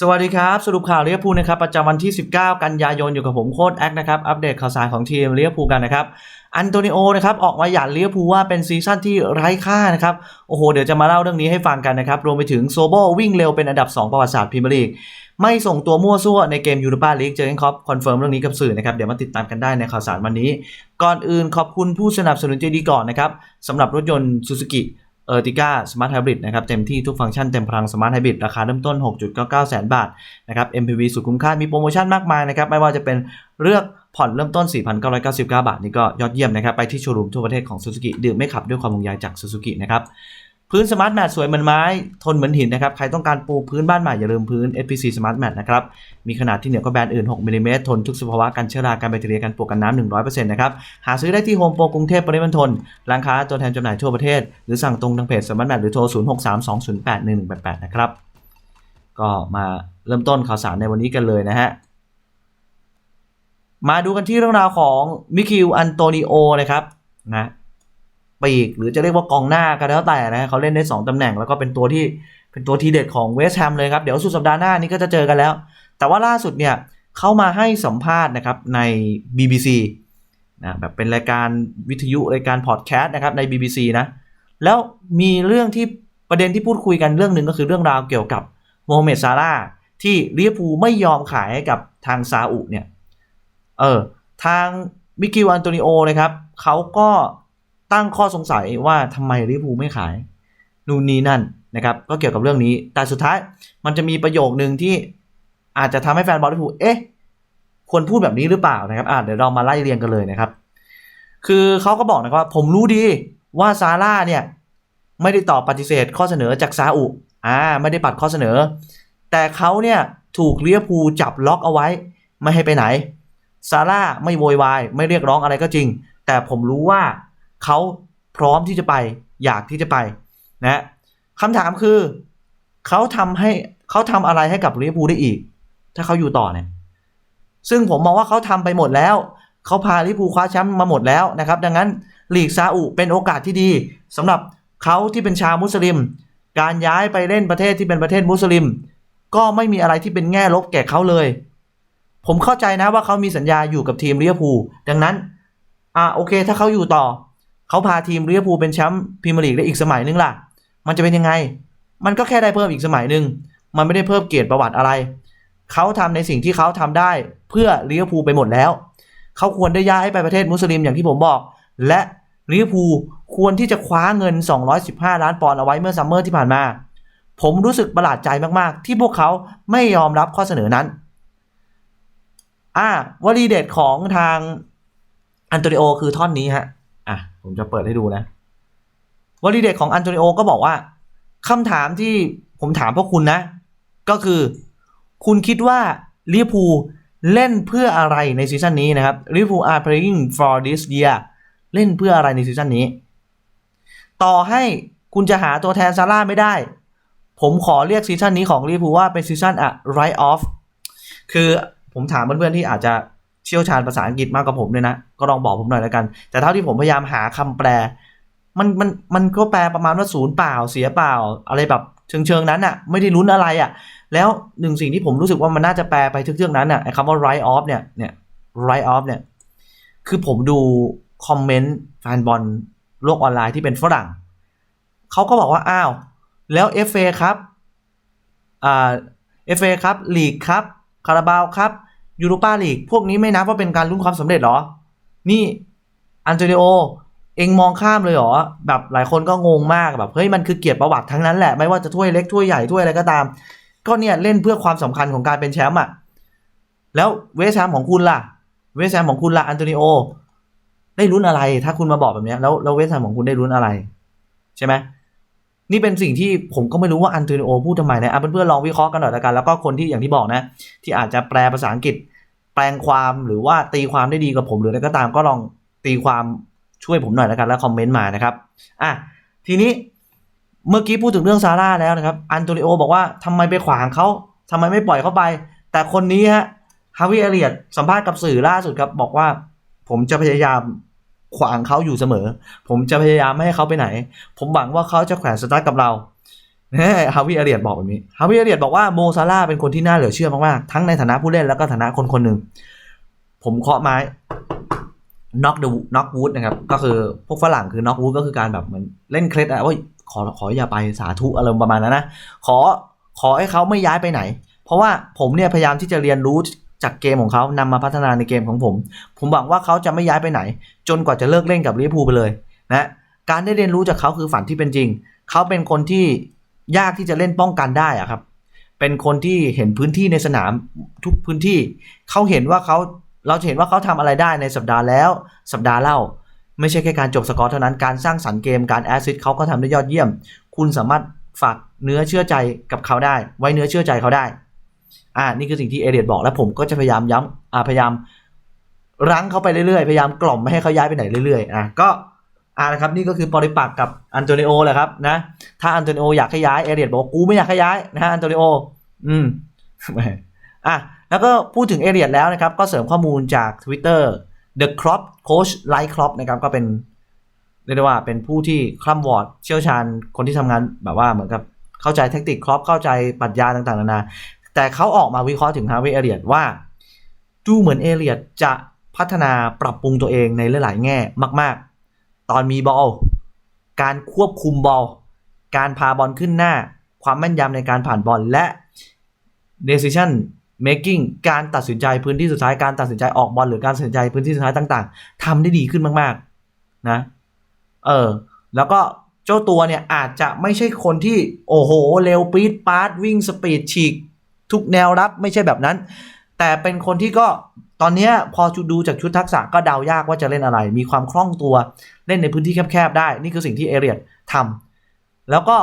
สวัสดีครับ สรุปข่าวเลียพูนะครับ ประจำวันที่ 19 กันยายนอยู่กับผมโค้ดแอคนะครับ อัปเดตข่าวสารของทีมเลียพูกันนะครับอันโตนิโอนะครับออกมาหยันเลียพูว่าเป็นซีซั่นที่ไร้ค่านะครับโอ้โห เดี๋ยวจะมาเล่าเรื่องนี้ให้ฟังกันนะครับ รวมไปถึงโซโบวิ่งเร็วเป็นอันดับ 2 ประวัติศาสตร์พรีเมียร์ลีกไม่ส่งตัวมั่วซั่วในเกมยูโรปาลีกเจอร์เกนคอปคอนเฟิร์มเรื่องนี้กับสื่อนะครับ เดี๋ยวมาติดตามกันได้ในข่าวสารวันนี้ ก่อนอื่นขอบคุณผู้สนับสนุนใจดีก่อนนะครับสำหรับรถยนต์ซูซูกิ เออร์ติก้าสมาร์ทไฮบริดนะครับเต็มที่ทุกฟังก์ชันเต็มพลังสมาร์ทไฮบริดราคาเริ่มต้น 6.99 แสนบาทนะครับ MPV สุดคุ้มค่ามีโปรโมชั่นมากมายนะครับไม่ว่าจะเป็นเลือกผ่อนเริ่มต้น 4,999 บาท นี่ก็ยอดเยี่ยมนะครับไปที่โชว์รูมทั่วประเทศของซูซูกิดื่มไม่ขับด้วยความห่วงใยจากซูซูกินะครับ พื้นสมาร์ทแมทสวยเหมือนไม้ ทนเหมือนหินนะครับ ใครต้องการปูพื้นบ้านใหม่อย่าลืมพื้น FPC Smart Mat นะครับ มีขนาดที่เหนือกว่าแบรนด์อื่น 6มิลลิเมตรทนทุกสภาวะกันเชื้อรากันแบคทีเรียกันปวกกันน้ำ100%นะครับ หาซื้อได้ที่โฮมโปรกรุงเทพปริมณฑลร้านค้าตัวแทนจำหน่ายทั่วประเทศ หรือสั่งตรงทางเพจ Smart Mat หรือโทร 0632081188 นะครับ ก็มาเริ่มต้นข่าวสารในวันนี้กันเลยนะฮะมาดูกันที่เรื่องราวของมิคิวอันโตนิโอนะครับนะ ปีก หรือจะเรียกว่ากองหน้าก็แล้วแต่นะเขาเล่นได้ 2ตำแหน่งแล้วก็เป็นตัวที่เป็นตัวทีเด็ดของเวสต์แฮมเลยครับ เดี๋ยวสุดสัปดาห์หน้านี้ก็จะเจอกันแล้ว แต่ว่าล่าสุดเนี่ยเข้ามาให้สัมภาษณ์นะครับใน BBC นะแบบเป็นรายการวิทยุรายการพอดแคสต์นะครับใน BBC นะแล้วมีเรื่องที่ประเด็นที่พูดคุยกันเรื่องหนึ่งก็คือเรื่องราวเกี่ยวกับโมฮัมเหม็ดซาร่าที่ลิเวอร์พูลไม่ยอมขายให้กับทางซาอุเนี่ยเออทางมิกิลอันโตนิโอนะครับเขาก็ ตั้งข้อสงสัยว่าทำไมลิเวอร์พูลไม่ขายนู่นนี่นั่นนะครับ ก็เกี่ยวกับเรื่องนี้ แต่สุดท้ายมันจะมีประโยคหนึ่งที่อาจจะทำให้แฟนบอลลิเวอร์พูลเอ๊ะควรพูดแบบนี้หรือเปล่านะครับอ่าเดี๋ยวเรามาไล่เรียงกันเลยนะครับ คือเขาก็บอกนะครับว่าผมรู้ดีว่าซาร่าเนี่ยไม่ได้ตอบปฏิเสธข้อเสนอจากซาอุอ่าไม่ได้ปัดข้อเสนอ แต่เขาเนี่ยถูกเลียพูจับล็อกเอาไว้ ไม่ให้ไปไหนซาร่าไม่โวยวาย ไม่เรียกร้องอะไรก็จริง แต่ผมรู้ว่า เขาพร้อมที่จะไป อยากที่จะไปนะคำถามคือเขาทำให้เขาทำอะไรให้กับลิเวอร์พูลได้อีก ถ้าเขาอยู่ต่อเนี่ย ซึ่งผมมองว่าเขาทำไปหมดแล้ว เขาพาลิเวอร์พูลคว้าแชมป์มาหมดแล้วนะครับ ดังนั้นลีกซาอุเป็นโอกาสที่ดีสำหรับเขาที่เป็นชาวมุสลิม การย้ายไปเล่นประเทศที่เป็นประเทศมุสลิม ก็ไม่มีอะไรที่เป็นแง่ลบแก่เขาเลย ผมเข้าใจนะว่าเขามีสัญญาอยู่กับทีมลิเวอร์พูลดังนั้น อ่าโอเค ถ้าเขาอยู่ต่อ เขาพาทีมลิเวอร์พูลเป็นแชมป์พรีเมียร์ลีกได้อีกสมัยนึงล่ะ มันจะเป็นยังไง มันก็แค่ได้เพิ่มอีกสมัยหนึ่งมันไม่ได้เพิ่มเกียรติประวัติอะไร เขาทำในสิ่งที่เขาทำได้เพื่อลิเวอร์พูลไปหมดแล้ว เขาควรได้ย้ายไปประเทศมุสลิมอย่างที่ผมบอก และลิเวอร์พูลควรที่จะคว้าเงิน 215 ล้านปอนด์เอาไว้เมื่อซัมเมอร์ที่ผ่านมา ผมรู้สึกประหลาดใจมาก ๆ ที่พวกเขาไม่ยอมรับข้อเสนอนั้น อ่าวลีเด็ดของทางอันโตนิโอคือท่อนนี้ฮะ อะผมจะเปิดให้ดูนะวลีเด็ดของอันโตนิโอก็บอกว่าคำถามที่ผมถามพวกคุณนะ ก็คือ คุณคิดว่าลิเวอร์พูลเล่นเพื่ออะไรในซีซั่นนี้นะครับลิเวอร์พูล are playing for this year เล่นเพื่ออะไรในซีซั่นนี้ ต่อให้คุณจะหาตัวแทนซาร่าไม่ได้ ผมขอเรียกซีซั่นนี้ของลิเวอร์พูลว่าเป็นซีซั่นอะ right off คือผมถามเพื่อนๆที่อาจจะ เชี่ยวชาญภาษาอังกฤษมากกว่าผมเลยนะ ก็ลองบอกผมหน่อยแล้วกัน แต่เท่าที่ผมพยายามหาคำแปล มันมันมันก็แปลประมาณว่าศูนย์เปล่าเสียเปล่า อะไรแบบเชิงเชิงนั้นอะไม่ได้ลุ้นอะไรอะแล้วหนึ่งสิ่งที่ผมรู้สึกว่ามันน่าจะแปลไปทึกๆนั้นอะไอ้คำว่า right off เนี่ยเนี่ย right off เนี่ย คือผมดูคอมเมนต์แฟนบอลโลกออนไลน์ที่เป็นฝรั่งเขาก็บอกว่าอ้าว แล้ว FA ครับอ่า FA ครับลีกครับคาราบาวครับ ยูโรปาลีกพวกนี้ไม่นับว่าเป็นการลุ้นความสำเร็จหรอ นี่อันเจลิโอเองมองข้ามเลยเหรอ แบบหลายคนก็งงมากแบบเฮ้ยมันคือเกียรติประวัติทั้งนั้นแหละไม่ว่าจะถ้วยเล็กถ้วยใหญ่ถ้วยอะไรก็ตาม ก็เนี่ยเล่นเพื่อความสำคัญของการเป็นแชมป์อะแล้วเวสแฮมของคุณล่ะ เวสแฮมของคุณล่ะอันโตนิโอ ได้ลุ้นอะไร ถ้าคุณมาบอกแบบนี้แล้วแล้วเวสแฮมของคุณได้ลุ้นอะไร ใช่ไหม นี่เป็นสิ่งที่ผมก็ไม่รู้ว่าอันโตนิโอพูดทำไมนะอะเพื่อนๆลองวิเคราะห์กันหน่อยละกันแล้วก็คนที่อย่างที่บอกนะ ที่อาจจะแปลภาษาอังกฤษ แปลงความหรือว่าตีความได้ดีกว่าผมหรืออะไรก็ตามก็ลองตีความช่วยผมหน่อยละกันแล้วคอมเมนต์มานะครับอะทีนี้เมื่อกี้พูดถึงเรื่องซาร่าแล้วนะครับ อันโตนิโอบอกว่าทำไมไปขวางเขาทำไมไม่ปล่อยเขาไป แต่คนนี้ฮะฮาวิเอเลียตสัมภาษณ์กับสื่อล่าสุดครับบอกว่า ผมจะพยายาม ขวางเขาอยู่เสมอ ผมจะพยายามไม่ให้เขาไปไหน ผมหวังว่าเขาจะแขวนสตาร์ทกับเราฮาวิเอเรียดบอกแบบนี้ฮาวิเอเรียดบอกว่าโมซาร่าเป็นคนที่น่าเหลือเชื่อมากๆ ทั้งในฐานะผู้เล่นแล้วก็ฐานะคนคนหนึ่ง ผมเคาะไม้น็อกเดน็อกวูดนะครับ ก็คือพวกฝรั่งคือน็อกวูดก็คือการแบบเหมือนเล่นเคล็ดอะว่าขอขออย่าไปสาธุอารมณ์ประมาณนั้นนะ ขอขอให้เขาไม่ย้ายไปไหน เพราะว่าผมเนี่ยพยายามที่จะเรียนรู้ จากเกมของเขานำมาพัฒนาในเกมของผม ผมหวังว่าเขาจะไม่ย้ายไปไหน จนกว่าจะเลิกเล่นกับลิเวอร์พูลไปเลยนะการได้เรียนรู้จากเขาคือฝันที่เป็นจริง เขาเป็นคนที่ยากที่จะเล่นป้องกันได้อะครับ เป็นคนที่เห็นพื้นที่ในสนามทุกพื้นที่ เขาเห็นว่าเขาเราจะเห็นว่าเขาทำอะไรได้ในสัปดาห์แล้ว สัปดาห์เล่า ไม่ใช่แค่การจบสกอร์เท่านั้นการสร้างสรรค์เกมการแอสซิสต์เขาก็ทำได้ยอดเยี่ยม คุณสามารถฝากเนื้อเชื่อใจกับเขาได้ ไว้เนื้อเชื่อใจเขาได้ อ่านี่คือสิ่งที่เอเดียดบอกแล้วผมก็จะพยายามย้ำอ่าพยายามรั้งเขาไปเรื่อยๆ พยายามกล่อมไม่ให้เขาย้ายไปไหนเรื่อยๆอะก็อ่านะครับนี่ก็คือปริปักกับอันโตนิโอแหละครับนะถ้าอันโตนิโออยากให้ย้ายเอเดียดบอกกูไม่อยากให้ย้ายนะฮะอันโตนิโออืมอะแล้วก็พูดถึงเอเดียดแล้วนะครับ ก็เสริมข้อมูลจาก Twitter The Crop Coach Like Crop นะครับก็เป็นเรียกได้ว่าเป็นผู้ที่คล่ำวอร์ดเชี่ยวชาญคนที่ทำงานแบบว่าเหมือนกับเข้าใจแทคติกครอปเข้าใจปรัชญาต่างๆนานา แต่เขาออกมาวิเคราะห์ถึงฮาร์วีเอเรียดว่า ดูเหมือนเอเรียดจะพัฒนาปรับปรุงตัวเองในหลาย ๆ แง่มาก ๆ ตอนมีบอล การควบคุมบอล การพาบอลขึ้นหน้า ความแม่นยำในการผ่านบอลและ decision making การตัดสินใจพื้นที่สุดท้ายการตัดสินใจออกบอลหรือการตัดสินใจพื้นที่สุดท้ายต่าง ๆทำได้ดีขึ้นมาก ๆ นะ เออ แล้วก็เจ้าตัวเนี่ยอาจจะไม่ใช่คนที่โอ้โห เร็วปี๊ดปาร์ตวิ่งสปีดฉีก ทุกแนวรับไม่ใช่แบบนั้น แต่เป็นคนที่ก็ตอนนี้พอดูจากชุดทักษะก็เดายากว่าจะเล่นอะไร มีความคล่องตัวเล่นในพื้นที่แคบๆได้ นี่คือสิ่งที่เอเรียดทำแล้วก็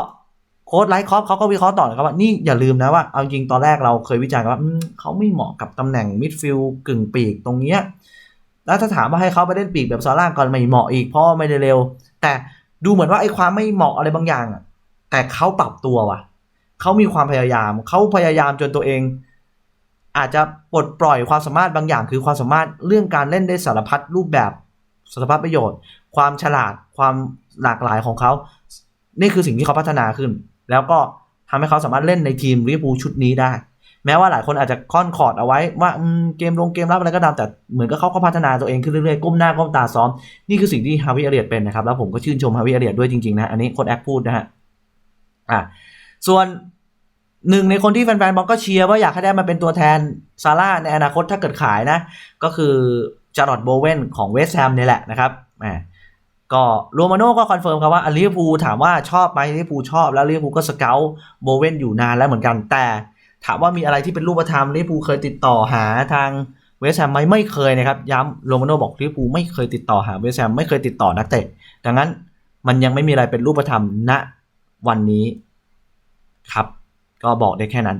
โค้ดไลท์คอฟเขาก็วิเคราะห์ต่อนะครับว่านี่อย่าลืมนะว่าเอาจริงตอนแรกเราเคยวิจารณ์ว่าเขาไม่เหมาะกับตำแหน่งมิดฟิลด์กึ่งปีกตรงเนี้ยแล้วถ้าถามว่าให้เขาไปเล่นปีกแบบซาร่าก่อนไม่เหมาะอีกเพราะว่าไม่ได้เร็ว แต่ดูเหมือนว่าไอ้ความไม่เหมาะอะไรบางอย่างแต่เขาปรับตัวว่ะ เขามีความพยายาม เขาพยายามจนตัวเอง อาจจะปลดปล่อยความสามารถบางอย่าง คือความสามารถเรื่องการเล่นได้สารพัดรูปแบบสารพัดประโยชน์ ความฉลาดความหลากหลายของเขา นี่คือสิ่งที่เขาพัฒนาขึ้น แล้วก็ทำให้เขาสามารถเล่นในทีมลิเวอร์พูลชุดนี้ได้ แม้ว่าหลายคนอาจจะค่อนคอร์ดเอาไว้ว่าเกมลงเกมรับอะไรก็ตามแต่เหมือนกับเขาก็พัฒนาตัวเองขึ้นเรื่อยๆก้มหน้าก้มตาซ้อม นี่คือสิ่งที่ฮาวิเอเรียดเป็นนะครับ แล้วผมก็ชื่นชมฮาวิเอเรียดด้วยจริงๆนะอันนี้โค้ดแอคพูดนะฮะอะ ส่วนหนึ่งในคนที่แฟนๆบอลก็เชียร์ว่าอยากให้ได้มาเป็นตัวแทนซาร่าในอนาคตถ้าเกิดขายนะ ก็คือจารอดโบเวนของเวสต์แฮมนี่แหละนะครับแหมก็โรมาโน่ก็คอนเฟิร์มครับว่าลิเวอร์พูลถามว่าชอบไหมลิเวอร์พูลชอบแล้วลิเวอร์พูลก็สเกลโบเวนอยู่นานแล้วเหมือนกัน แต่ถามว่ามีอะไรที่เป็นรูปธรรมลิเวอร์พูลเคยติดต่อหาทางเวสต์แฮมไหมไม่เคยนะครับ ย้ำโรมาโน่บอกลิเวอร์พูลไม่เคยติดต่อหาเวสต์แฮมไม่เคยติดต่อนักเตะดังนั้นมันยังไม่มีอะไรเป็นรูปธรรมณวันนี้ ครับ ก็บอกได้แค่นั้น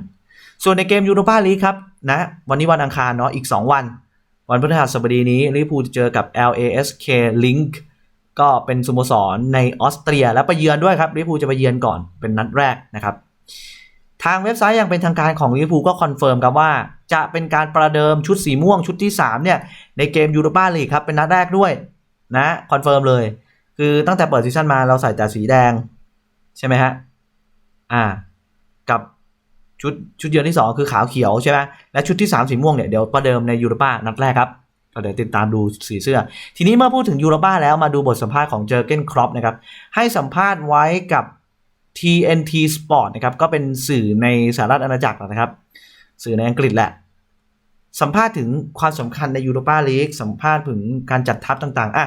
ส่วนในเกมยูโรปาลีกครับนะวันนี้วันอังคารเนาะอีก 2 วัน วันพฤหัสบดีนี้ลิเวอร์พูลจะเจอกับ LASK Link ก็เป็นสโมสรในออสเตรียแล้วไปเยือนด้วยครับลิเวอร์พูลจะไปเยือนก่อนเป็นนัดแรกนะครับทางเว็บไซต์อย่างเป็นทางการของลิเวอร์พูลก็คอนเฟิร์มครับว่าจะเป็นการประเดิมชุดสีม่วงชุดที่ 3 เนี่ย ในเกมยูโรปาลีกครับ เป็นนัดแรกด้วยนะคอนเฟิร์มเลย คือตั้งแต่เปิดซีซั่นมาเราใส่แต่สีแดง ใช่ไหมฮะ อ่า กับชุดชุดเยือนที่ 2 คือขาวเขียวใช่ไหมและชุดที่ 3 สีม่วงเนี่ยเดี๋ยวประเดิมในยูโรปานัดแรกครับเดี๋ยวติดตามดูสีเสื้อ ทีนี้เมื่อพูดถึงยูโรปาแล้วมาดูบทสัมภาษณ์ของเจอเกนครอปนะครับให้สัมภาษณ์ไว้กับ TNT Sport นะครับก็เป็นสื่อในสหรัฐอาณาจักรนะครับ สื่อในอังกฤษแหละ สัมภาษณ์ถึงความสำคัญในยูโรปาลีกสัมภาษณ์ถึงการจัดทัพต่างๆอะ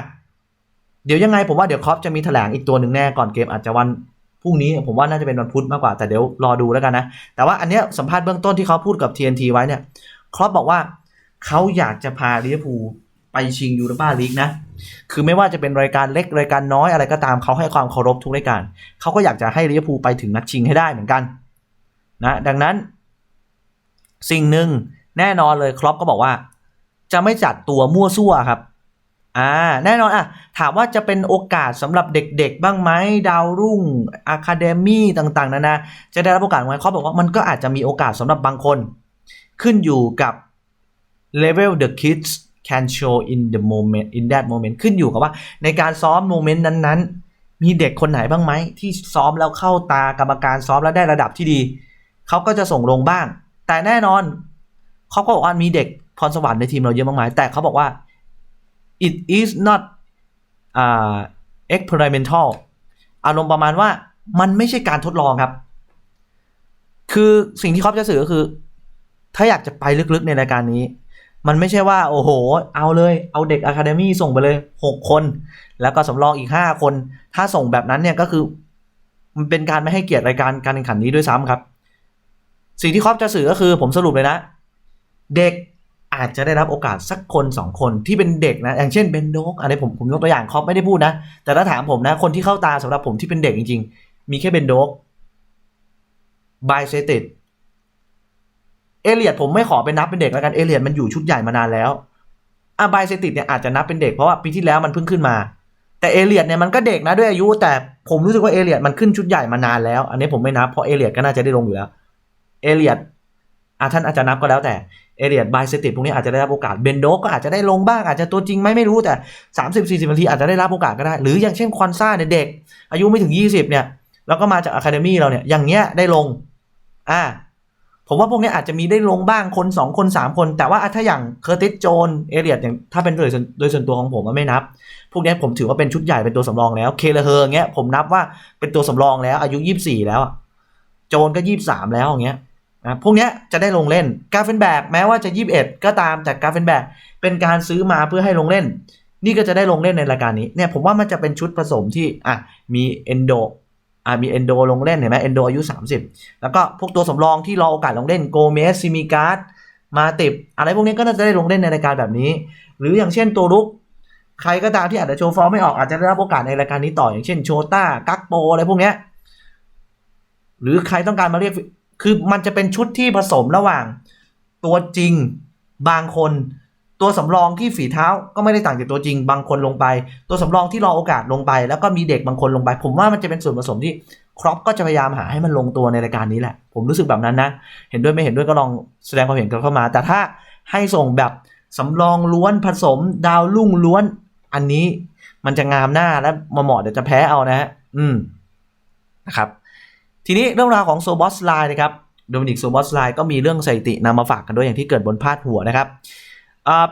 เดี๋ยวยังไงผมว่าเดี๋ยวครอปจะมีแถลงอีกตัวหนึ่งแน่ก่อนเกมอาจจะวัน พรุ่งนี้ผมว่าน่าจะเป็นวันพุธมากกว่าแต่เดี๋ยวรอดูแล้วกันนะ แต่ว่าอันเนี้ยสัมภาษณ์เบื้องต้นที่เขาพูดกับ TNT ไว้เนี่ยครอปบอกว่าเขาอยากจะพาลิเวอร์พูลไปชิงยูโรปาลีกนะ คือไม่ว่าจะเป็นรายการเล็กรายการน้อยอะไรก็ตามเขาให้ความเคารพทุกรายการ เขาก็อยากจะให้ลิเวอร์พูลไปถึงนัดชิงให้ได้เหมือนกันนะดังนั้น สิ่งหนึ่งแน่นอนเลยครอปก็บอกว่า จะไม่จัดตัวมั่วซั่วครับ อ่าแน่นอนอะถามว่าจะเป็นโอกาสสำหรับเด็กๆ บ้างไหมดาวรุ่งอะคาเดมี่ต่างๆนานาจะได้รับโอกาสไหมเขาบอกว่ามันก็อาจจะมีโอกาสสำหรับบางคน ขึ้นอยู่กับ level the kids can show in the moment in that moment ขึ้นอยู่กับว่า ในการซ้อมโมเมนต์นั้นๆ มีเด็กคนไหนบ้างไหม ที่ซ้อมแล้วเข้าตากรรมการซ้อมแล้วได้ระดับที่ดี เขาก็จะส่งลงบ้าง แต่แน่นอน เขาก็บอกว่ามีเด็กพรสวรรค์ในทีมเราเยอะมากมาย แต่เขาบอกว่า it is not อ่า experimental อารมณ์ประมาณว่ามันไม่ใช่การทดลองครับ คือสิ่งที่เขาจะสื่อก็คือ ถ้าอยากจะไปลึกๆในรายการนี้ มันไม่ใช่ว่า โอ้โห เอาเลย เอาเด็กอะคาเดมี่ส่งไปเลยหกคน แล้วก็สำรองอีกห้าคน ถ้าส่งแบบนั้นเนี่ยก็คือ มันเป็นการไม่ให้เกียรติรายการการแข่งขันนี้ด้วยซ้ำครับ สิ่งที่ครอปจะสื่อก็คือ ผมสรุปเลยนะ เด็ก อาจจะได้รับโอกาสสักคนสองคนที่เป็นเด็กนะ อย่างเช่นเบนโดกอันนี้ผมผมยกตัวอย่างครอปไม่ได้พูดนะ แต่ถ้าถามผมนะ คนที่เข้าตาสำหรับผมที่เป็นเด็กจริง ๆ มีแค่เบนโดกบายเซติดเอเลียดผมไม่ขอเป็นนับเป็นเด็กแล้วกันเอเลียดมันอยู่ชุดใหญ่มานานแล้วอะบายเซติดเนี่ยอาจจะนับเป็นเด็กเพราะว่าปีที่แล้วมันเพิ่งขึ้นมา แต่เอเลียดเนี่ยมันก็เด็กนะด้วยอายุ แต่ผมรู้สึกว่าเอเลียดมันขึ้นชุดใหญ่มานานแล้ว อันนี้ผมไม่นับเพราะเอเลียดก็น่าจะได้ลงอยู่แล้วเอเลียดอะท่านอาจจะนับก็แล้วแต่ เอเลียดบายเซติดพวกนี้อาจจะได้รับโอกาสเบนโดก็อาจจะได้ลงบ้างอาจจะตัวจริงไหมไม่รู้แต่ 30 40นาทีอาจจะได้รับโอกาสก็ได้ หรืออย่างเช่นควอนซ่าเนี่ยเด็ก อายุไม่ถึง 20 เนี่ย แล้วก็มาจากอะคาเดมี่เราเนี่ยอย่างเงี้ยได้ลงอ่าผมว่าพวกนี้อาจจะมีได้ลงบ้างคน 2 คน 3 คน แต่ว่าถ้าอย่างเคอร์ติสโจนเอเลียดอย่างถ้าเป็นโดยส่วนโดยส่วนตัวของผมไม่นับ พวกนี้ผมถือว่าเป็นชุดใหญ่เป็นตัวสำรองแล้วเคเลเฮอร์เงี้ยผมนับว่าเป็นตัวสำรองแล้วอายุ 24 แล้วโจนก็ 23 แล้วอย่างเงี้ย นะพวกนี้จะได้ลงเล่นกาเฟนแบกแม้ว่าจะ 21 ก็ตามแต่กาเฟนแบกเป็นการซื้อมาเพื่อให้ลงเล่น นี่ก็จะได้ลงเล่นในรายการนี้เนี่ยผมว่ามันจะเป็นชุดผสมที่อะมีเอนโดอะมีเอนโดลงเล่นเห็นไหมเอนโดอายุ 30 แล้วก็พวกตัวสำรองที่รอโอกาสลงเล่นโกเมสซิมิการ์ดมาติบอะไรพวกนี้ก็น่าจะได้ลงเล่นในรายการแบบนี้ หรืออย่างเช่นตัวรุกใครก็ตามที่อาจจะโชว์ฟอร์มไม่ออกอาจจะได้รับโอกาสในรายการนี้ต่ออย่างเช่นโชต้ากักโปอะไรพวกนี้หรือใครต้องการมาเรียก คือมันจะเป็นชุดที่ผสมระหว่าง ตัวจริงบางคน ตัวสำรองที่ฝีเท้าก็ไม่ได้ต่างจากตัวจริง บางคนลงไป ตัวสำรองที่รอโอกาสลงไป แล้วก็มีเด็กบางคนลงไป ผมว่ามันจะเป็นส่วนผสมที่ครอปก็จะพยายามหาให้มันลงตัวในรายการนี้แหละ ผมรู้สึกแบบนั้นนะ เห็นด้วยไม่เห็นด้วยก็ลองแสดงความเห็นกันเข้ามา แต่ถ้าให้ส่งแบบสำรองล้วนผสม ดาวลุ่งล้วน อันนี้มันจะงามหน้าและมาเหมาะเดี๋ยวจะแพ้เอานะฮะ อืม นะครับ ทีนี้เรื่องราวของโซบอสไลน์นะครับโดมินิกโซบอสไลน์ก็มีเรื่องสถิตินำมาฝากกันด้วยอย่างที่เกิดบนพาดหัวนะครับ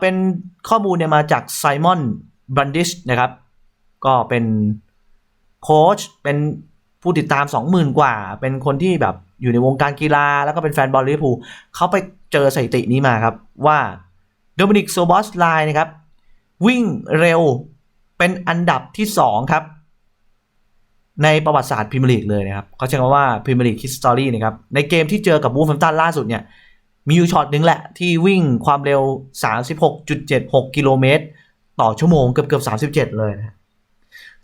เป็นข้อมูลเนี่ยมาจากไซมอนบันดิชนะครับ ก็เป็นโค้ชเป็นผู้ติดตาม 20,000 กว่า เป็นคนที่แบบอยู่ในวงการกีฬา แล้วก็เป็นแฟนบอลลิเวอร์พูลเขาไปเจอสถิตินี้มาครับ ว่าโดมินิกโซบอสไลน์นะครับ วิ่งเร็วเป็นอันดับที่ 2 ครับ ในประวัติศาสตร์พรีเมียร์ลีกเลยนะครับเขาใช้คำว่าพรีเมียร์ลีกฮิสตอรี่นะครับ ในเกมที่เจอกับบูฟแฮมตันล่าสุดเนี่ยมีอยู่ช็อตหนึ่งแหละ ที่วิ่งความเร็ว 36.76 กิโลเมตร ต่อชั่วโมงเกือบเกือบ37 เลยนะ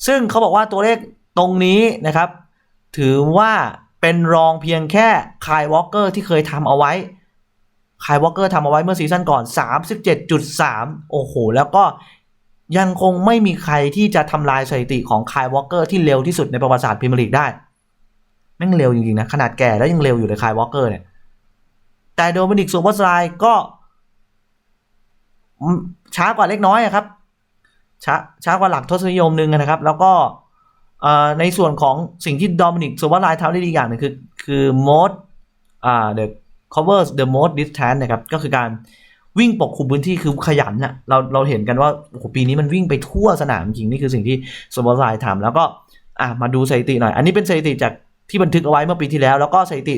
ซึ่งเขาบอกว่าตัวเลขตรงนี้นะครับ ถือว่าเป็นรองเพียงแค่คายวอลเกอร์ที่เคยทำเอาไว้คายวอลเกอร์ทำเอาไว้เมื่อซีซั่นก่อน 37.3 โอ้โห แล้วก็ ยังคงไม่มีใครที่จะทำลายสถิติของคายวอลเกอร์ที่เร็วที่สุดในประวัติศาสตร์พรีเมียร์ลีกได้แม่งเร็วจริงๆนะขนาดแก่แล้วยังเร็วอยู่เลยคายวอลเกอร์เนี่ย แต่โดมินิกซูเปอร์สไลก็ช้ากว่าเล็กน้อยครับ ช้าช้ากว่าหลักทศนิยมหนึ่งนะครับ แล้วก็ในส่วนของสิ่งที่โดมินิกซูเปอร์สไลน์ทำได้ดีอย่างหนึ่งคือคือ most อ่า the covers the most distance นะครับ ก็คือการ วิ่งปกคลุมพื้นที่คือขยันน่ะเราเราเห็นกันว่าโอ้โหปีนี้มันวิ่งไปทั่วสนามจริงนี่คือสิ่งที่ซูเปอร์สไลน์ทำแล้วก็อะมาดูสถิติหน่อย อันนี้เป็นสถิติจากที่บันทึกเอาไว้เมื่อปีที่แล้ว แล้วก็สถิติ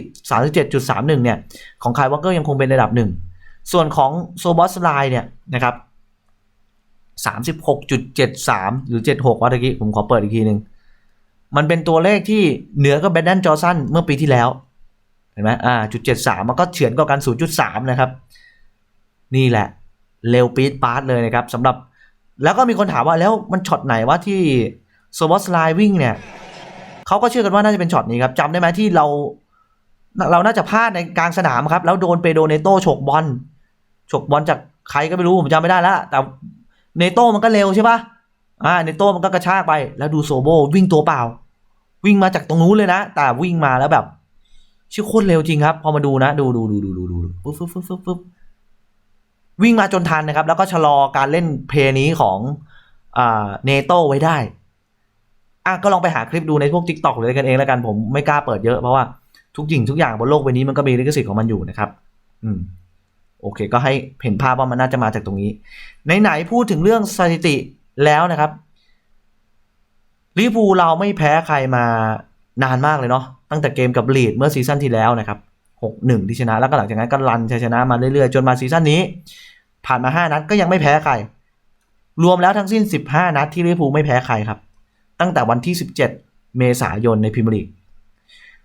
37.31 เนี่ย ของคายวอลเกอร์ยังคงเป็นระดับหนึ่ง ส่วนของโซบอสไลน์เนี่ยนะครับ 36.73 หรือ 76 ว่าตะกี้ ผมขอเปิดอีกทีหนึ่ง มันเป็นตัวเลขที่เหนือกับแบนดันจอสันเมื่อปีที่แล้ว เห็นไหมอ่าจุด73 มันก็เฉือนกว่ากัน 0.3 นะครับ นี่แหละเร็วปี๊ดปาร์ตเลยนะครับสำหรับแล้วก็มีคนถามว่าแล้วมันช็อตไหนว่าที่โซบอสไลวิ่งเนี่ยเขาก็เชื่อกันว่าน่าจะเป็นช็อตนี้ครับจำได้ไหมที่เรา เราน่าจะพลาดในกลางสนามครับ แล้วโดนเปโดเนโต้ฉกบอลฉกบอลจากใครก็ไม่รู้ผมจำไม่ได้แล้วแต่เนโต้มันก็เร็วใช่ปะอ่าเนโต้มันก็กระชากไป แล้วดูโซโบวิ่งตัวเปล่า วิ่งมาจากตรงนู้นเลยนะ แต่วิ่งมาแล้วแบบชื่อโคตรเร็วจริงครับ พอมาดูนะ ดูดูดูดูดูดูปุ๊บปุ๊บปุ๊บปุ๊บ วิ่งมาจนทันนะครับ แล้วก็ชะลอการเล่นเพลย์นี้ของเนโต้ไว้ได้อะก็ลองไปหาคลิปดูในพวก t ิ k t o k หรืออะไรกันเองแล้วกันผมไม่กล้าเปิดเยอะเพราะว่าทุกสิ่งทุกอย่างบนโลกใบนี้มันก็มีลิขสิทธิ์ของมันอยู่นะครับ อืม โอเค ก็ให้เห็นภาพว่ามันน่าจะมาจากตรงนี้ ไหนๆพูดถึงเรื่องสถิติแล้วนะครับลิเวอร์พูเราไม่แพ้ใครมานานมากเลยเนาะตั้งแต่เกมกับลีดเมื่อซีซั่นที่แล้วนะครับหกหนึ่งที่ชนะ แล้วก็หลังจากนั้นก็รันชัยชนะมาเรื่อยๆ จนมาซีซั่นนี้ ผ่านมาห้านัดก็ยังไม่แพ้ใคร รวมแล้วทั้งสิ้น 15 นัดที่ลิเวอร์พูลไม่แพ้ใครครับ ตั้งแต่วันที่ 17 เมษายนในพรีเมียร์ลีก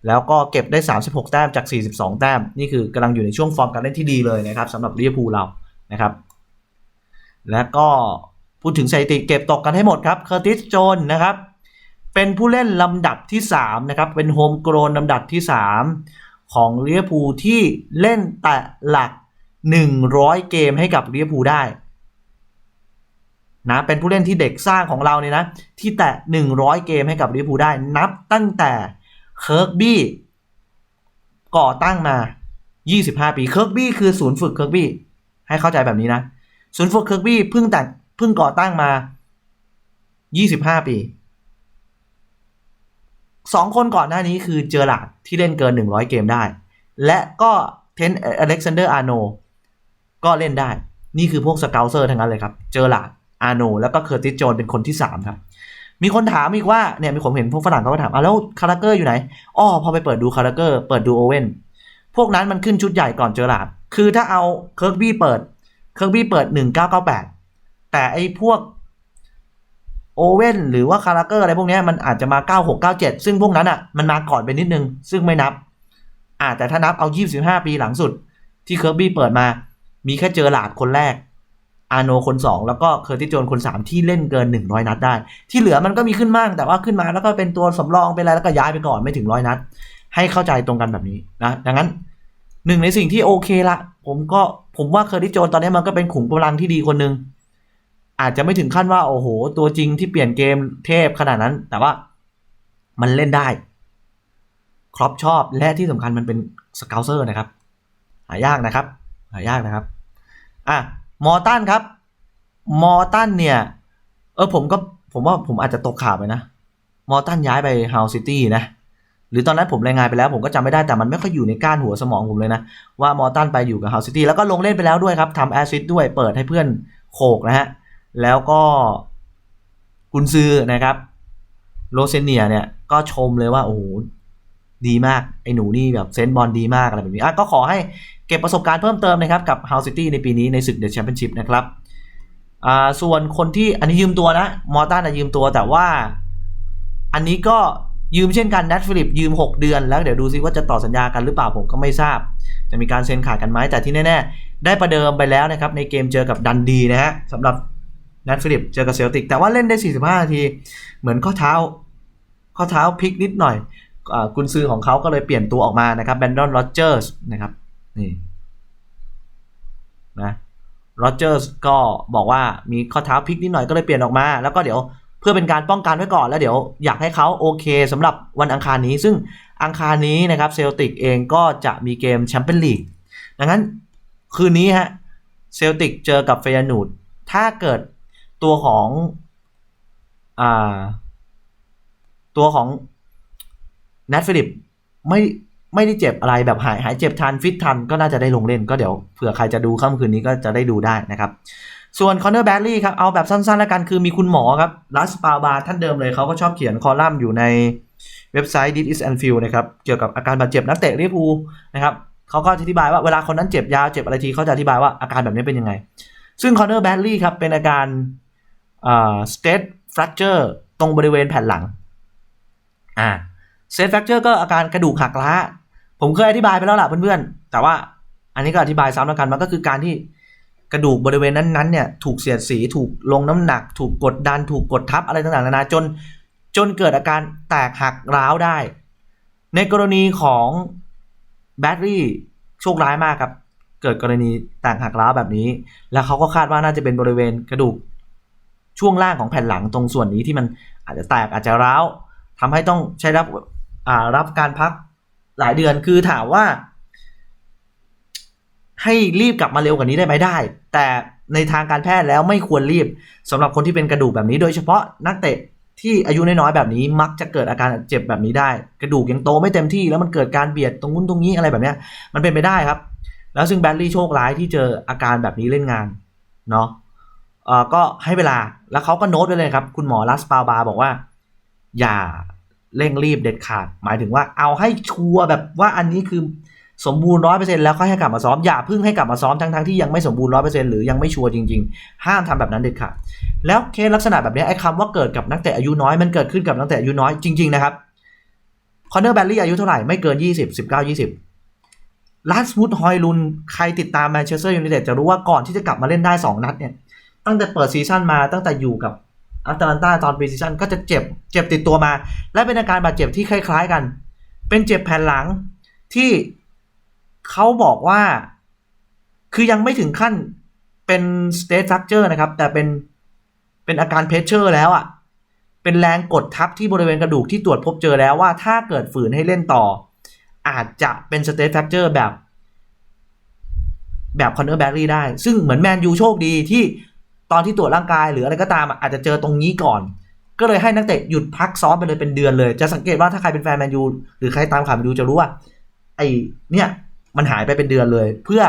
แล้วก็เก็บได้ 36 แต้มจาก 42 แต้ม นี่คือกำลังอยู่ในช่วงฟอร์มการเล่นที่ดีเลยนะครับสำหรับลิเวอร์พูลเรานะครับ และก็พูดถึงสถิติเก็บตกกันให้หมดครับเคอร์ติสโจนนะครับเป็นผู้เล่นลำดับที่ 3 นะครับ เป็นโฮมโกรนลำดับที่ 3 ของลิเวอร์พูลที่เล่นแต่หลัก 100 เกมให้กับลิเวอร์พูลได้นะเป็นผู้เล่นที่เด็กสร้างของเราเนี่ยนะ ที่แตะ 100 เกมให้กับลิเวอร์พูลได้ นับตั้งแต่เคิร์กบี้ก่อตั้งมา 25 ปีเคิร์กบี้คือศูนย์ฝึกเคิร์กบี้ให้เข้าใจแบบนี้นะ ศูนย์ฝึกเคิร์กบี้เพิ่งแต่เพิ่งก่อตั้งมา 25 ปีสองคนก่อนหน้านี้คือเจอหลาดที่เล่นเกิน 100 เกมได้ และก็เทนอเล็กซานเดอร์อาร์โน ก็เล่นได้ นี่คือพวกสเกลเซอร์ทั้งนั้นเลยครับ เจอหลาดอาร์โน แล้วก็เคอร์ติสโจนเป็นคนที่3ครับ มีคนถามอีกว่าเนี่ยมีผมเห็นพวกฝรั่งเขาก็ถามอะแล้วคาราเกอร์อยู่ไหนอ้อพอไปเปิดดูคาราเกอร์เปิดดูโอเว่นพวกนั้นมันขึ้นชุดใหญ่ก่อนเจอหลาดคือถ้าเอาเคิร์กบี้เปิดเคิร์กบี้เปิด 1998 แต่ไอ้พวกโอเว่นหรือว่าคาราเกอร์อะไรพวกนี้มันอาจจะมา 96 97 ซึ่งพวกนั้นอะมันมาก่อนไปนิดนึง ซึ่งไม่นับอ่าแต่ถ้านับเอา 25 ปีหลังสุด ที่เคิร์กบี้เปิดมา มีแค่เจอหลาดคนแรก อาโนคน 2 แล้วก็เคอร์ติโจนคน 3 ที่เล่นเกิน 100 นัดได้ ที่เหลือมันก็มีขึ้นมาก แต่ว่าขึ้นมาแล้วก็เป็นตัวสำรองเป็นอะไรแล้วก็ย้ายไปก่อนไม่ถึงร้อยนัด ให้เข้าใจตรงกันแบบนี้นะดังนั้นหนึ่งในสิ่งที่โอเคละผมก็ผมว่าเคอร์ติโจนตอนนี้มันก็เป็นขุมกำลังที่ดีคนหนึ่งอาจจะไม่ถึงขั้นว่าโอ้โห ตัวจริงที่เปลี่ยนเกมเทพขนาดนั้น แต่ว่ามันเล่นได้ ครอปชอบและที่สำคัญมันเป็นสเกลเซอร์นะครับ หายากนะครับ หายากนะครับ อะมอตันครับ มอตันเนี่ย เออผมก็ผมว่าผมอาจจะตกข่าวไปนะ มอตันย้ายไปฮาวซิตี้นะ หรือตอนนั้นผมรายงานไปแล้ว ผมก็จำไม่ได้แต่มันไม่ค่อยอยู่ในก้านหัวสมองผมเลยนะ ว่ามอตันไปอยู่กับฮาวซิตี้แล้วก็ลงเล่นไปแล้วด้วยครับทำแอสซิสต์ด้วยเปิดให้เพื่อนโขกนะฮะ แล้วก็กุนซือนะครับโรเซเนียเนี่ยก็ชมเลยว่า โอ้โหดีมาก ไอ้หนูนี่แบบเซนบอลดีมากอะไรแบบนี้อะก็ขอให้ เก็บประสบการณ์เพิ่มเติมนะครับกับ House City ในปีนี้ในศึกเดอะแชมเปี้ยนชิพนะครับส่วนคนที่อันนี้ยืมตัวนะมอร์ตันยืมตัวแต่ว่าอันนี้ก็ยืมเช่นกันนัทฟิลิปยืม 6 เดือนแล้วเดี๋ยวดูซิว่าจะต่อสัญญากันหรือเปล่าผมก็ไม่ทราบ จะมีการเซ็นขาดกันไหมแต่ที่แน่ๆ ได้ประเดิมไปแล้วนะครับในเกมเจอกับดันดีนะฮะสำหรับนัทฟิลิปเจอกับเซลติก แต่ว่าเล่นได้ 45 นาที เหมือนข้อเท้า ข้อเท้าพลิกนิดหน่อยอกุนซือของเขาก็เลยเปลี่ยนตัวออกมานะครับแบนดอนโรเจอร์สนะครับ นี่นะโรเจอร์สก็บอกว่ามีข้อเท้าพลิกนิดหน่อยก็เลยเปลี่ยนออกมา แล้วก็เดี๋ยวเพื่อเป็นการป้องกันไว้ก่อนแล้วเดี๋ยวอยากให้เขาโอเคสำหรับวันอังคารนี้ ซึ่งอังคารนี้นะครับเซลติกเองก็จะมีเกมแชมเปี้ยนลีกดังนั้นคืนนี้ฮะเซลติกเจอกับเฟยนูดถ้าเกิดตัวของอ่าตัวของนัทฟิลิปไม่ ไม่ได้เจ็บอะไรแบบหายหายเจ็บทันฟิตทันก็น่าจะได้ลงเล่นก็เดี๋ยวเผื่อใครจะดูค่ำคืนนี้ก็จะได้ดูได้นะครับ ส่วนคอนเนอร์แบดลี่ครับเอาแบบสั้นๆแล้วกันคือมีคุณหมอครับลัสปาบาท่านเดิมเลยเขาก็ชอบเขียนคอลัมน์อยู่ในเว็บไซต์ This is Anfield นะครับเกี่ยวกับอาการบาดเจ็บนักเตะลิเวอร์พูลนะครับเขาก็อธิบายว่าเวลาคนนั้นเจ็บยาวเจ็บอะไรทีเขาจะอธิบายว่าอาการแบบนี้เป็นยังไง ซึ่งคอนเนอร์แบดลี่ครับเป็นอาการอ่า state fracture ตรงบริเวณแผ่นหลังอ่าเซฟแฟกเจอร์ก็อาการกระดูกหักล้า ผมเคยอธิบายไปแล้วล่ะเพื่อนๆ แต่ว่าอันนี้ก็อธิบายซ้ำแล้วกันมันก็คือการที่กระดูกบริเวณนั้นๆเนี่ยถูกเสียดสีถูกลงน้ำหนัก ถูกกดดัน ถูกกดทับอะไรต่างๆนานาจน จนเกิดอาการแตกหักร้าวได้ ในกรณีของแบตเตอรี่โชคร้ายมากครับ เกิดกรณีแตกหักร้าวแบบนี้ แล้วเขาก็คาดว่าน่าจะเป็นบริเวณกระดูกช่วงล่างของแผ่นหลังตรงส่วนนี้ที่มันอาจจะแตกอาจจะร้าวทำให้ต้องใช้รับรับการพัก หลายเดือนคือถามว่า ให้รีบกลับมาเร็วกว่านี้ได้ไหมได้ แต่ในทางการแพทย์แล้วไม่ควรรีบสำหรับคนที่เป็นกระดูกแบบนี้ โดยเฉพาะนักเตะที่อายุน้อยๆแบบนี้มักจะเกิดอาการเจ็บแบบนี้ได้ กระดูกยังโตไม่เต็มที่แล้วมันเกิดการเบียดตรงนู้นตรงนี้อะไรแบบเนี้ย มันเป็นไปได้ครับ แล้วซึ่งแบดลี่โชคร้ายที่เจออาการแบบนี้เล่นงานเนาะเออก็ให้เวลาแล้วเขาก็โน้ตไว้เลยครับ คุณหมอลัสปาบาบอกว่า อย่า เร่งรีบเด็ดขาด หมายถึงว่าเอาให้ชัวร์แบบว่าอันนี้คือสมบูรณ์ร้อยเปอร์เซ็นต์แล้วก็ให้กลับมาซ้อมอย่าเพิ่งให้กลับมาซ้อมทั้งทั้งๆที่ยังไม่สมบูรณ์ร้อยเปอร์เซ็นต์หรือยังไม่ชัวร์จริงๆ ห้ามทำแบบนั้นเด็ดขาดแล้วเคสลักษณะแบบนี้ไอ้คำว่าเกิดกับนักเตะอายุน้อยมันเกิดขึ้นกับนักเตะอายุน้อยจริงๆนะครับคอนเนอร์แบลลี่อายุเท่าไหร่ไม่เกิน 20 19 20ลาสวูดฮอยลุนใครติดตามแมนเชสเตอร์ยูไนเต็ดจะรู้ว่าก่อนที่จะกลับมาเล่นได้ 2 นัดเนี่ยตั้งแต่เปิดซีซั่นมาตั้งแต่อยู่กับ อัตแลนตาตอนปีซีซั่นก็จะเจ็บเจ็บติดตัวมา และเป็นอาการบาดเจ็บที่คล้าย ๆกัน เป็นเจ็บแผ่นหลังที่เขาบอกว่า คือยังไม่ถึงขั้นเป็น state fracture นะครับ แต่เป็นเป็นอาการเพชเชอร์แล้วอะ่ะ เป็นแรงกดทับที่บริเวณกระดูกที่ตรวจพบเจอแล้วว่าถ้าเกิดฝืนให้เล่นต่อ อาจจะเป็น state fracture แบบ แบบคอนเนอร์แบรี่ได้ ซึ่งเหมือนแมนยูโชคดีที่ ตอนที่ตรวจร่างกายหรืออะไรก็ตามอะอาจจะเจอตรงนี้ก่อน ก็เลยให้นักเตะหยุดพักซ้อมไปเลยเป็นเดือนเลย จะสังเกตว่าถ้าใครเป็นแฟนแมนยูหรือใครตามข่าวแมนยูจะรู้ว่า ไอเนี่ยมันหายไปเป็นเดือนเลย เพื่อ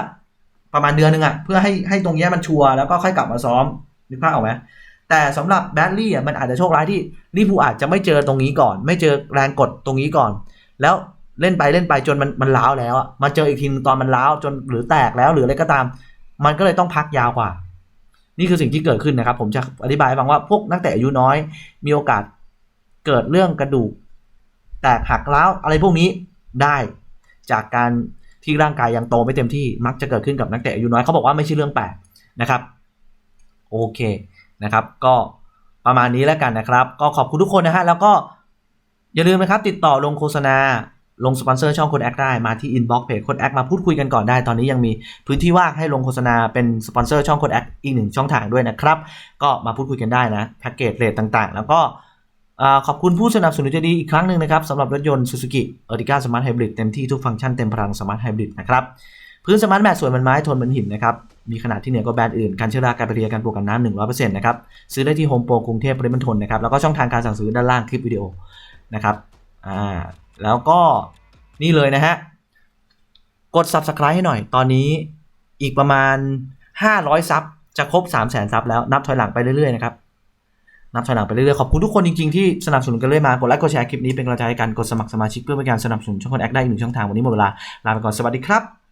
ประมาณเดือนหนึงอะเพื่อให้ให้ตรงนี้มันชัวร์แล้วก็ค่อยกลับมาซ้อมนึกภาพออกไหมแต่สำหรับแบดลี่อะมันอาจจะโชคร้ายที่ลิเวอร์พูลอาจจะไม่เจอตรงนี้ก่อน ไม่เจอแรงกดตรงนี้ก่อน แล้วเล่นไปเล่นไปจนมันมันล้าวแล้วอะมาเจออีกทีตอนมันล้าวจนหรือแตกแล้วหรืออะไรก็ตาม มันก็เลยต้องพักยาวกว่า นี่คือสิ่งที่เกิดขึ้นนะครับ ผมจะอธิบายฟังว่าพวกนักเตะอายุน้อย มีโอกาสเกิดเรื่องกระดูก แตกหักล้าวอะไรพวกนี้ได้จากการที่ร่างกายยังโตไม่เต็มที่มักจะเกิดขึ้นกับนักเตะอายุน้อยเขาบอกว่าไม่ใช่เรื่องแปลกนะครับ โอเคนะครับ ก็ประมาณนี้แล้วกันนะครับ ก็ขอบคุณทุกคนนะฮะแล้วก็อย่าลืมนะครับติดต่อลงโฆษณา ลงสปอนเซอร์ช่องคนแอคได้มาที่อินบ็อกซ์เพจคนแอคมาพูดคุยกันก่อนได้ตอนนี้ยังมีพื้นที่ว่างให้ลงโฆษณาเป็นสปอนเซอร์ช่องคนแอคอีกหนึ่งช่องทางด้วยนะครับ ก็มาพูดคุยกันได้นะแพ็กเกจเรทต่างๆ แล้วก็ขอบคุณผู้สนับสนุนใจดีอีกครั้งหนึ่งนะครับสำหรับรถยนต์ Suzuki Ertiga Smart Hybrid เต็มที่ทุกฟังก์ชันเต็มพลัง Smart Hybrid นะครับพื้นสมาร์ทแมทสวยมือนไม้ทนมือนหินนะครับมีขนาดที่เหนือกว่าแบรนด์อื่นการเชื้อราการแบคทีเรียการปลูกกันน้ำหนึ่งร้อยเปอร์เซ็นต์นะครับซื้อได้ที่โฮมโปรกรุงเทพปริมณฑลนะครับแล้วก็ช่องทางการสั่งซื้อด้านล่างคลิปวิดีโอนะครับอ่า แล้วก็นี่เลยนะฮะ กด subscribe ให้หน่อย ตอนนี้อีกประมาณ 500 ซับ จะครบ 3 0 0 0 0 0 ซับแล้ว นับถอยหลังไปเรื่อยๆ นะครับ นับถอยหลังไปเรื่อยๆ ขอบคุณทุกคนจริงๆ ที่สนับสนุนกันเรื่อยมา กดไลค์ กดแชร์คลิปนี้เป็นกำลังใจให้กัน กดสมัครสมาชิกเพื่อเป็นการสนับสนุนช่องคนแอคได้อีกหนึ่งช่องทาง วันนี้หมดเวลา ลาไปก่อน สวัสดีครับ